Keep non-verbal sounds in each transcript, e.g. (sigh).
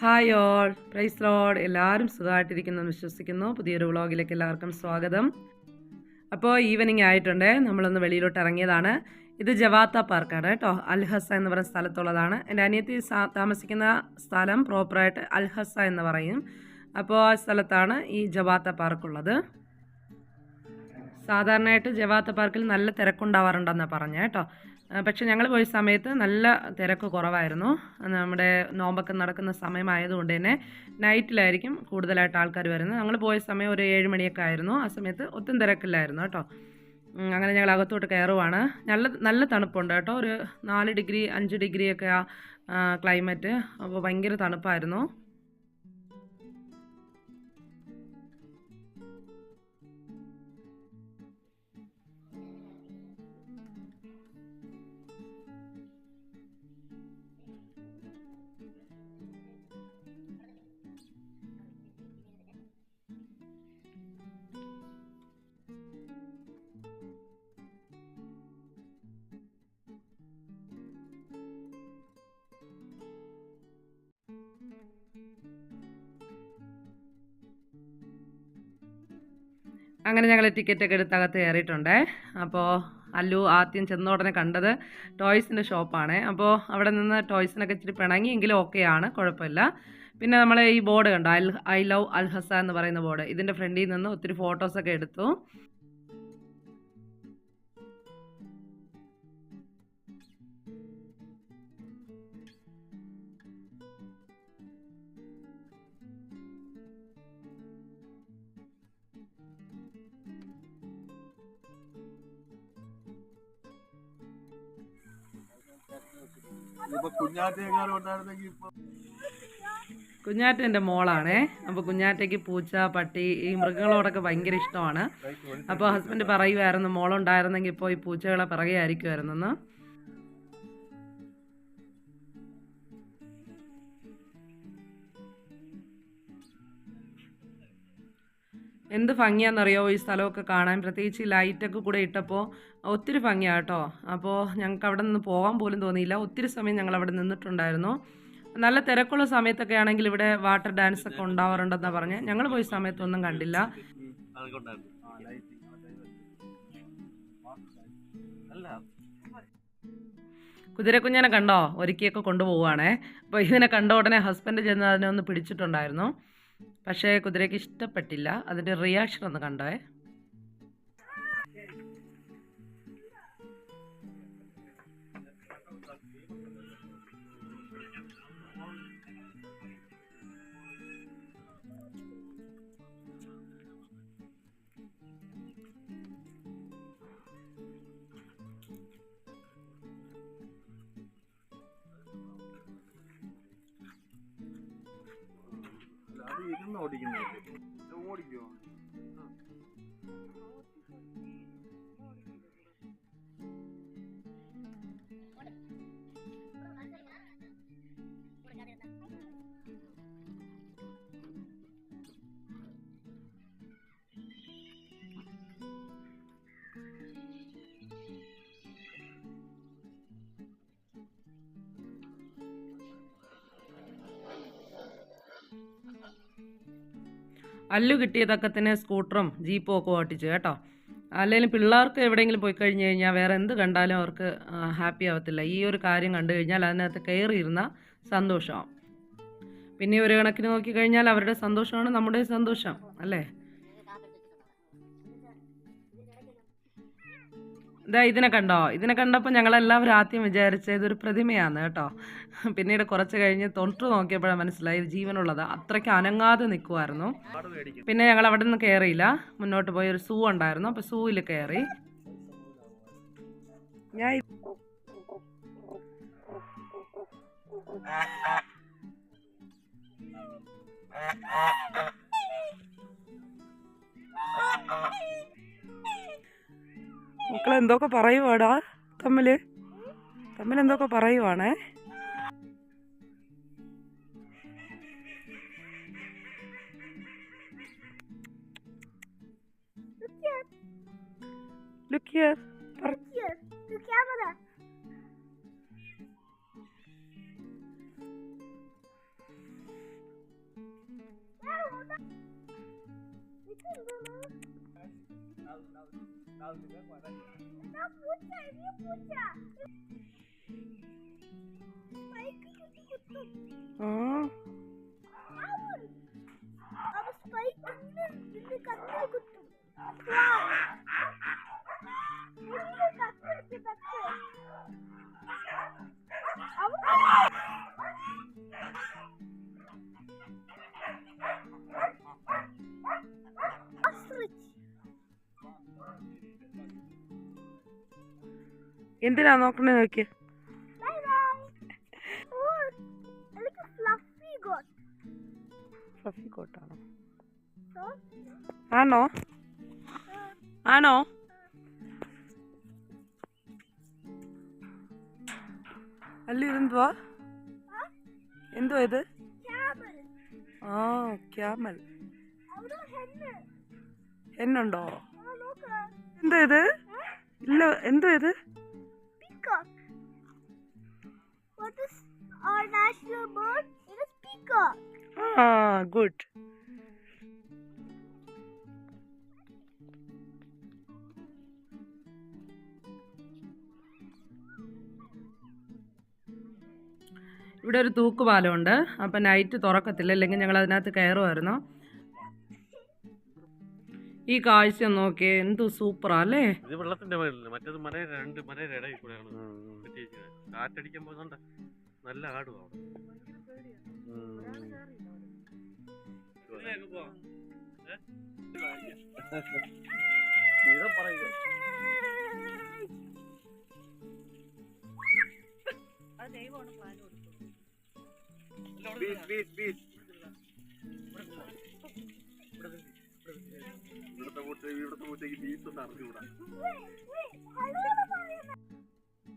Hi all price load എല്ലാവരും സുഖമായിട്ടിരിക്കുന്നു എന്ന് വിശ്വസിക്കുന്നു. പുതിയൊരു വ്ളോഗിലേക്ക് എല്ലാവർക്കും സ്വാഗതം. അപ്പോൾ ഈവനിങ് ആയിട്ടുണ്ട്. നമ്മളൊന്ന് വെളിയിലോട്ട് ഇറങ്ങിയതാണ്. ഇത് ജവാത്ത പാർക്കാണ് കേട്ടോ. അൽഹസ എന്ന് പറയുന്ന സ്ഥലത്തുള്ളതാണ്. എന്റെ അനിയത്തി താമസിക്കുന്ന സ്ഥലം പ്രോപ്പറായിട്ട് അൽഹസ എന്ന് പറയും. അപ്പോൾ ആ സ്ഥലത്താണ് ഈ ജവാത്ത പാർക്കുള്ളത് സാധാരണയായിട്ട് ജവാത്ത പാർക്കിൽ നല്ല തിരക്കുണ്ടാവാറുണ്ടെന്നാണ് പറഞ്ഞത് കേട്ടോ. പക്ഷെ ഞങ്ങൾ പോയ സമയത്ത് നല്ല തിരക്ക് കുറവായിരുന്നു. നമ്മുടെ നോമ്പൊക്കെ നടക്കുന്ന സമയമായതുകൊണ്ട് തന്നെ നൈറ്റിലായിരിക്കും കൂടുതലായിട്ട് ആൾക്കാർ വരുന്നത്. ഞങ്ങൾ പോയ സമയം ഒരു ഏഴ് മണിയൊക്കെ ആയിരുന്നു. ആ സമയത്ത് ഒട്ടും തിരക്കില്ലായിരുന്നു കേട്ടോ. അങ്ങനെ ഞങ്ങൾ അകത്തോട്ട് കയറുവാണ്. നല്ല നല്ല തണുപ്പുണ്ട് കേട്ടോ. ഒരു നാല് ഡിഗ്രി അഞ്ച് ഡിഗ്രിയൊക്കെ ആ ക്ലൈമറ്റ്. അപ്പോൾ ഭയങ്കര തണുപ്പായിരുന്നു. അങ്ങനെ ഞങ്ങൾ ടിക്കറ്റൊക്കെ എടുത്ത് അകത്ത് കയറിയിട്ടുണ്ട്. അപ്പോൾ അല്ലു ആദ്യം ചെന്ന ഉടനെ കണ്ടത് ടോയ്സിന്റെ ഷോപ്പാണ്. അപ്പോൾ അവിടെ നിന്ന് ടോയ്സിനൊക്കെ ഇച്ചിരി പിണങ്ങിയെങ്കിലും ഓക്കെയാണ് കുഴപ്പമില്ല. പിന്നെ നമ്മൾ ഈ ബോർഡ് കണ്ടോ? അൽ ഐ ലവ് അൽഹസ എന്ന് പറയുന്ന ബോർഡ്. ഇതിന്റെ ഫ്രണ്ടിൽ നിന്ന് ഒത്തിരി ഫോട്ടോസൊക്കെ എടുത്തു. കുഞ്ഞാറ്റ എന്റെ മോളാണേ. അപ്പോൾ കുഞ്ഞാറ്റയ്ക്ക് പൂച്ച പട്ടി ഈ മൃഗങ്ങളോടൊക്കെ ഭയങ്കര ഇഷ്ടമാണ്. അപ്പോൾ ഹസ്ബൻഡ് പറയുമായിരുന്നു മോളുണ്ടായിരുന്നെങ്കിൽ ഇപ്പോൾ ഈ പൂച്ചകളെ പിറകെ എന്ത് ഭംഗിയാണെന്നറിയോ? ഈ സ്ഥലമൊക്കെ കാണാൻ. പ്രത്യേകിച്ച് ലൈറ്റൊക്കെ കൂടെ ഇട്ടപ്പോൾ ഒത്തിരി ഭംഗിയാണ് കേട്ടോ അപ്പോൾ ഞങ്ങൾക്ക് അവിടെ നിന്ന് പോകാൻ പോലും തോന്നിയില്ല. ഒത്തിരി സമയം ഞങ്ങൾ അവിടെ നിന്നിട്ടുണ്ടായിരുന്നു. നല്ല തിരക്കുള്ള സമയത്തൊക്കെ ആണെങ്കിൽ ഇവിടെ വാട്ടർ ഡാൻസ് ഒക്കെ ഉണ്ടാവാറുണ്ടെന്നാണ് പറഞ്ഞ്. ഞങ്ങൾ പോയ സമയത്തൊന്നും കണ്ടില്ല. കുതിരക്കുഞ്ഞനെ കണ്ടോ? ഒരുക്കിയൊക്കെ കൊണ്ടുപോവുകയാണേ. അപ്പോൾ ഇതിനെ കണ്ട ഉടനെ ഹസ്ബൻഡ് ചെന്ന് അതിനെ ഒന്ന് പിടിച്ചിട്ടുണ്ടായിരുന്നു. പക്ഷേ കുതിരയ്ക്ക് ഇഷ്ടപ്പെട്ടില്ല. അതിന്റെ റിയാക്ഷൻ ഒന്ന് കണ്ടേ? ഇരുന്ന് ഓടിക്കുന്നില്ല ഓടിക്കോ. അല്ലു കിട്ടിയതൊക്കെ തന്നെ സ്കൂട്ടറും ജീപ്പും ഒക്കെ ഓട്ടിച്ചു കേട്ടോ. അല്ലെങ്കിൽ പിള്ളേർക്ക് എവിടെയെങ്കിലും പോയി കഴിഞ്ഞ് കഴിഞ്ഞാൽ വേറെ എന്ത് കണ്ടാലും അവർക്ക് ഹാപ്പി ആവത്തില്ല. ഈ ഒരു കാര്യം കണ്ടു കഴിഞ്ഞാൽ അതിനകത്ത് കയറിയിരുന്ന സന്തോഷമാവും. പിന്നെ ഒരു കണക്കിന് നോക്കിക്കഴിഞ്ഞാൽ അവരുടെ സന്തോഷമാണ് നമ്മുടെ സന്തോഷം അല്ലേ? ഇതാ ഇതിനെ കണ്ടോ? ഇതിനെ കണ്ടപ്പോൾ ഞങ്ങളെല്ലാവരും ആദ്യം വിചാരിച്ചത് ഇതൊരു പ്രതിമയാണ് കേട്ടോ. പിന്നീട് കുറച്ച് കഴിഞ്ഞ് തൊട്ട് നോക്കിയപ്പോഴാണ് മനസ്സിലായി ഇത് ജീവനുള്ളത്. അത്രയ്ക്ക് അനങ്ങാതെ നിൽക്കുമായിരുന്നു പിന്നെ ഞങ്ങൾ അവിടെ നിന്ന് കയറിയില്ല മുന്നോട്ട് പോയി ഒരു സൂ ഉണ്ടായിരുന്നു. അപ്പോൾ സൂവിൽ കയറി ഞാൻ (laughs) (laughs) (laughs) മക്കൾ എന്തൊക്കെ പറയുവാടാ തമ്മിൽ? തമ്മിൽ എന്തൊക്കെ പറയുവാണേ नाम लिखा मारा गया पूछा ये पूछा भाई कुत्ता എന്തിനാ നോക്കണേ നോക്കിയ? ഫ്ലഫി കോട്ടാണോ? ആണോ? ആണോ? അല്ല ഇതെന്തുവാ? എന്തുവാ ഇത്? ആ ക്യാമൽ. എന്നുണ്ടോ എന്താ ഇത്? ഇല്ല എന്തോ ഇത്? What is our national bird? It is peacock. Ah, good. ഇവിടെ ഒരു തൂക്കുപാലമുണ്ട് അപ്പം നൈറ്റ് തുറക്കത്തില്ല അല്ലെങ്കിൽ ഞങ്ങൾ അതിനകത്ത് കയറുമായിരുന്നു ഈ കാഴ്ച നോക്കിയേ എന്തു സൂപ്പറാ അല്ലേ ഇത് വെള്ളത്തിന്റെ മേളിൽ മറ്റേത് രണ്ട് മലയുടെ ഇടയിൽ കൂടെയാണ് നല്ല ബീച്ച് ബീച്ച് ബീച്ച്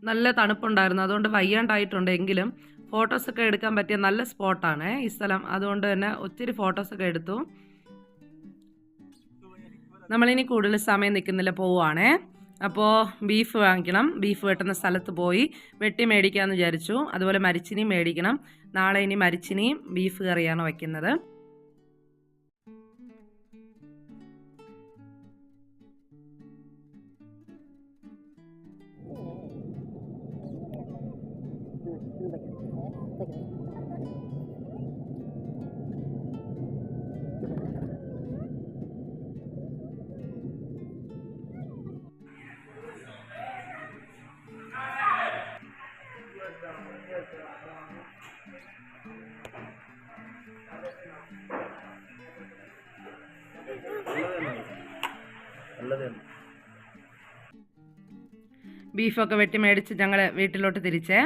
നല്ല തണുപ്പുണ്ടായിരുന്നു. അതുകൊണ്ട് വയ്യാണ്ടായിട്ടുണ്ട് എങ്കിലും ഫോട്ടോസൊക്കെ എടുക്കാൻ പറ്റിയ നല്ല സ്പോട്ടാണ് ഈ സ്ഥലം. അതുകൊണ്ട് തന്നെ ഒത്തിരി ഫോട്ടോസൊക്കെ എടുത്തു. നമ്മളിനി കൂടുതൽ സമയം നിൽക്കുന്നില്ല പോവുകയാണേ അപ്പോൾ ബീഫ് വാങ്ങിക്കണം. ബീഫ് വെട്ടുന്ന സ്ഥലത്ത് പോയി വെട്ടി മേടിക്കാമെന്ന് വിചാരിച്ചു. അതുപോലെ മരിച്ചിനിയും മേടിക്കണം. നാളെ ഇനി മരിച്ചിനിയും ബീഫ് കറിയാണ് വയ്ക്കുന്നത് ബീഫൊക്കെ വെട്ടി മേടിച്ച് ഞങ്ങൾ വീട്ടിലോട്ട് തിരിച്ചേ.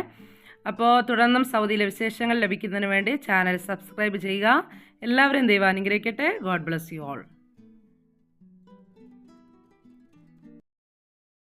അപ്പോൾ തുടർന്നും സൗദിയിലെ വിശേഷങ്ങൾ ലഭിക്കുന്നതിന് വേണ്ടി ചാനൽ സബ്സ്ക്രൈബ് ചെയ്യുക. എല്ലാവരും ദൈവം അനുഗ്രഹിക്കട്ടെ. God bless you all.